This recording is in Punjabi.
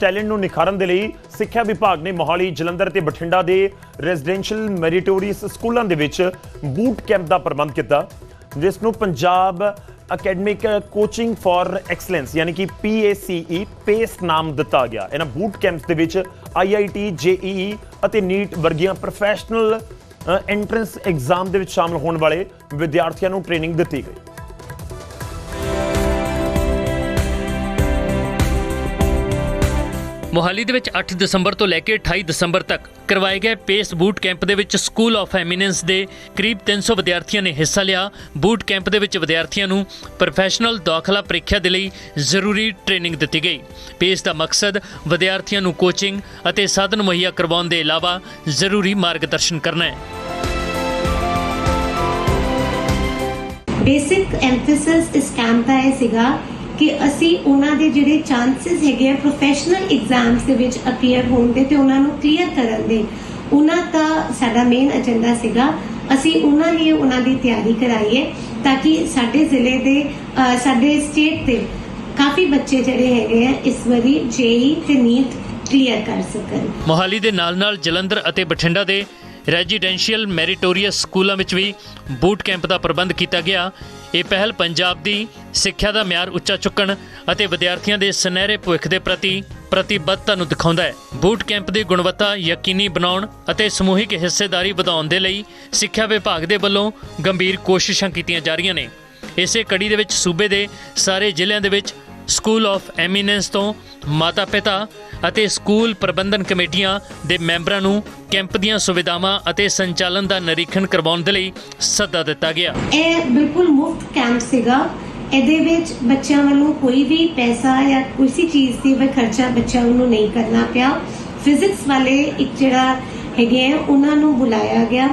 ਟੈਲੈਂਟ ਨੂੰ ਨਿਖਾਰਨ ਦੇ ਲਈ ਸਿੱਖਿਆ ਵਿਭਾਗ ਨੇ ਮੋਹਾਲੀ, ਜਲੰਧਰ ਤੇ ਬਠਿੰਡਾ ਦੇ ਰੈਜ਼ੀਡੈਂਸ਼ੀਅਲ ਮੈਰੀਟੋਰੀਅਸ ਸਕੂਲਾਂ ਦੇ ਵਿੱਚ ਬੂਟ ਕੈਂਪ ਦਾ ਪ੍ਰਬੰਧ ਕੀਤਾ, ਜਿਸ ਨੂੰ Punjab academic coaching for excellence ਯਾਨੀ ਕਿ PACE ਪੇਸ ਨਾਮ ਦਿੱਤਾ ਗਿਆ। ਇਹਨਾਂ ਬੂਟ ਕੈਂਪਸ ਦੇ ਵਿੱਚ IIT JEE ਅਤੇ ਨੀਟ ਵਰਗੀਆਂ ਪ੍ਰੋਫੈਸ਼ਨਲ ਐਂਟਰੈਂਸ ਐਗਜ਼ਾਮ ਦੇ ਵਿੱਚ ਸ਼ਾਮਲ ਹੋਣ ਵਾਲੇ ਵਿਦਿਆਰਥੀਆਂ ਨੂੰ ਟ੍ਰੇਨਿੰਗ ਦਿੱਤੀ ਗਈ। ਮੋਹਾਲੀ ਦੇ ਵਿੱਚ 8 ਦਸੰਬਰ ਤੋਂ ਲੈ ਕੇ 28 ਦਸੰਬਰ ਤੱਕ ਕਰਵਾਏ ਗਏ ਪੇਸ ਬੂਟ ਕੈਂਪ ਦੇ ਵਿੱਚ ਸਕੂਲ ਆਫ ਐਮੀਨੈਂਸ ਦੇ ਕਰੀਬ 300 ਵਿਦਿਆਰਥੀਆਂ ਨੇ ਹਿੱਸਾ ਲਿਆ। ਬੂਟ ਕੈਂਪ ਦੇ ਵਿੱਚ ਵਿਦਿਆਰਥੀਆਂ ਨੂੰ ਪ੍ਰੋਫੈਸ਼ਨਲ ਦਾਖਲਾ ਪ੍ਰੀਖਿਆ ਦੇ ਲਈ ਜ਼ਰੂਰੀ ਟ੍ਰੇਨਿੰਗ ਦਿੱਤੀ ਗਈ। ਪੇਸ ਦਾ ਮਕਸਦ ਵਿਦਿਆਰਥੀਆਂ ਨੂੰ ਕੋਚਿੰਗ ਅਤੇ ਸਾਧਨ ਮੁਹੱਈਆ ਕਰਵਾਉਣ ਦੇ ਇਲਾਵਾ ਜ਼ਰੂਰੀ ਮਾਰਗਦਰਸ਼ਨ ਕਰਨਾ ਹੈ। ਬੇਸਿਕ ਐਮਫੈਸਿਸ ਇਸ ਕੈਂਪ ਦਾ ਇਹ ਸੀਗਾ ਕਿ ਅਸੀਂ ਉਹਨਾਂ ਦੇ ਜਿਹੜੇ ਚਾਂਸਸ ਹੈਗੇ ਆ ਪ੍ਰੋਫੈਸ਼ਨਲ ਐਗਜ਼ਾਮਸ ਦੇ ਵਿੱਚ ਅਪੀਅਰ ਹੋਣ ਦੇ ਤੇ ਉਹਨਾਂ ਨੂੰ ਕਲੀਅਰ ਕਰਨ ਦੇ, ਉਹਨਾਂ ਦਾ ਸਾਡਾ ਮੇਨ ਏਜੰਡਾ ਸੀਗਾ, ਅਸੀਂ ਉਹਨਾਂ ਲਈ ਉਹਨਾਂ ਦੀ ਤਿਆਰੀ ਕਰਾਈਏ ਤਾਂ ਕਿ ਸਾਡੇ ਜ਼ਿਲ੍ਹੇ ਦੇ ਸਾਡੇ ਸਟੇਟ ਦੇ ਕਾਫੀ ਬੱਚੇ ਜਿਹੜੇ ਹੈਗੇ ਆ ਇਸ ਵਾਰੀ ਜੇਈ ਤੇ ਨੀਟ ਕਲੀਅਰ ਕਰ ਸਕਣ। ਮੋਹਾਲੀ ਦੇ ਨਾਲ-ਨਾਲ ਜਲੰਧਰ ਅਤੇ ਬਠਿੰਡਾ ਦੇ ਰੈਜ਼ੀਡੈਂਸ਼ੀਅਲ ਮੈਰੀਟੋਰੀਅਸ ਸਕੂਲਾਂ ਵਿੱਚ ਵੀ ਬੂਟ ਕੈਂਪ ਦਾ ਪ੍ਰਬੰਧ ਕੀਤਾ ਗਿਆ। ਇਹ ਪਹਿਲ ਪੰਜਾਬ ਦੀ ਸਿੱਖਿਆ ਦਾ ਮਿਆਰ ਉੱਚਾ ਚੁੱਕਣ ਅਤੇ ਵਿਦਿਆਰਥੀਆਂ ਦੇ ਸੁਨਹਿਰੇ ਭਵਿੱਖ ਦੇ ਪ੍ਰਤੀ ਪ੍ਰਤੀਬੱਧਤਾ ਨੂੰ ਦਿਖਾਉਂਦਾ ਹੈ। ਬੂਟ ਕੈਂਪ ਦੀ ਗੁਣਵੱਤਾ, ਯਕੀਨੀ ਬਣਾਉਣ ਅਤੇ ਸਮੂਹਿਕ ਹਿੱਸੇਦਾਰੀ ਵਧਾਉਣ ਦੇ ਲਈ ਸਿੱਖਿਆ ਵਿਭਾਗ ਦੇ ਵੱਲੋਂ ਗੰਭੀਰ ਕੋਸ਼ਿਸ਼ਾਂ ਕੀਤੀਆਂ ਜਾ ਰਹੀਆਂ ਨੇ। ਇਸੇ ਕੜੀ ਦੇ ਵਿੱਚ ਸੂਬੇ ਦੇ ਸਾਰੇ ਜ਼ਿਲ੍ਹਿਆਂ ਦੇ ਵਿੱਚ ਸਕੂਲ ਆਫ ਐਮੀਨੈਂਸ ਤੋਂ ਮਾਤਾ-ਪਿਤਾ ਅਤੇ ਸਕੂਲ ਪ੍ਰਬੰਧਨ ਕਮੇਟੀਆਂ ਦੇ ਮੈਂਬਰਾਂ ਨੂੰ ਕੈਂਪ ਦੀਆਂ ਸੁਵਿਧਾਵਾਂ ਅਤੇ ਸੰਚਾਲਨ ਦਾ ਨਿਰੀਖਣ ਕਰਵਾਉਣ ਦੇ ਲਈ ਸੱਦਾ ਦਿੱਤਾ ਗਿਆ। ਇਹ ਬਿਲਕੁਲ ਮੁਫਤ ਕੈਂਪ ਸੀਗਾ। ਇਹਦੇ ਵਿੱਚ ਬੱਚਿਆਂ ਵੱਲੋਂ ਕੋਈ ਵੀ ਪੈਸਾ ਜਾਂ ਕਿਸੇ ਚੀਜ਼ ਤੇ ਵੀ ਖਰਚਾ ਬੱਚਿਆਂ ਨੂੰ ਨਹੀਂ ਕਰਨਾ ਪਿਆ। ਫਿਜ਼ਿਕਸ ਵਾਲੇ ਇੱਕ ਜਿਹੜਾ ਹੈਗੇ ਆ, ਉਹਨਾਂ ਨੂੰ ਬੁਲਾਇਆ ਗਿਆ।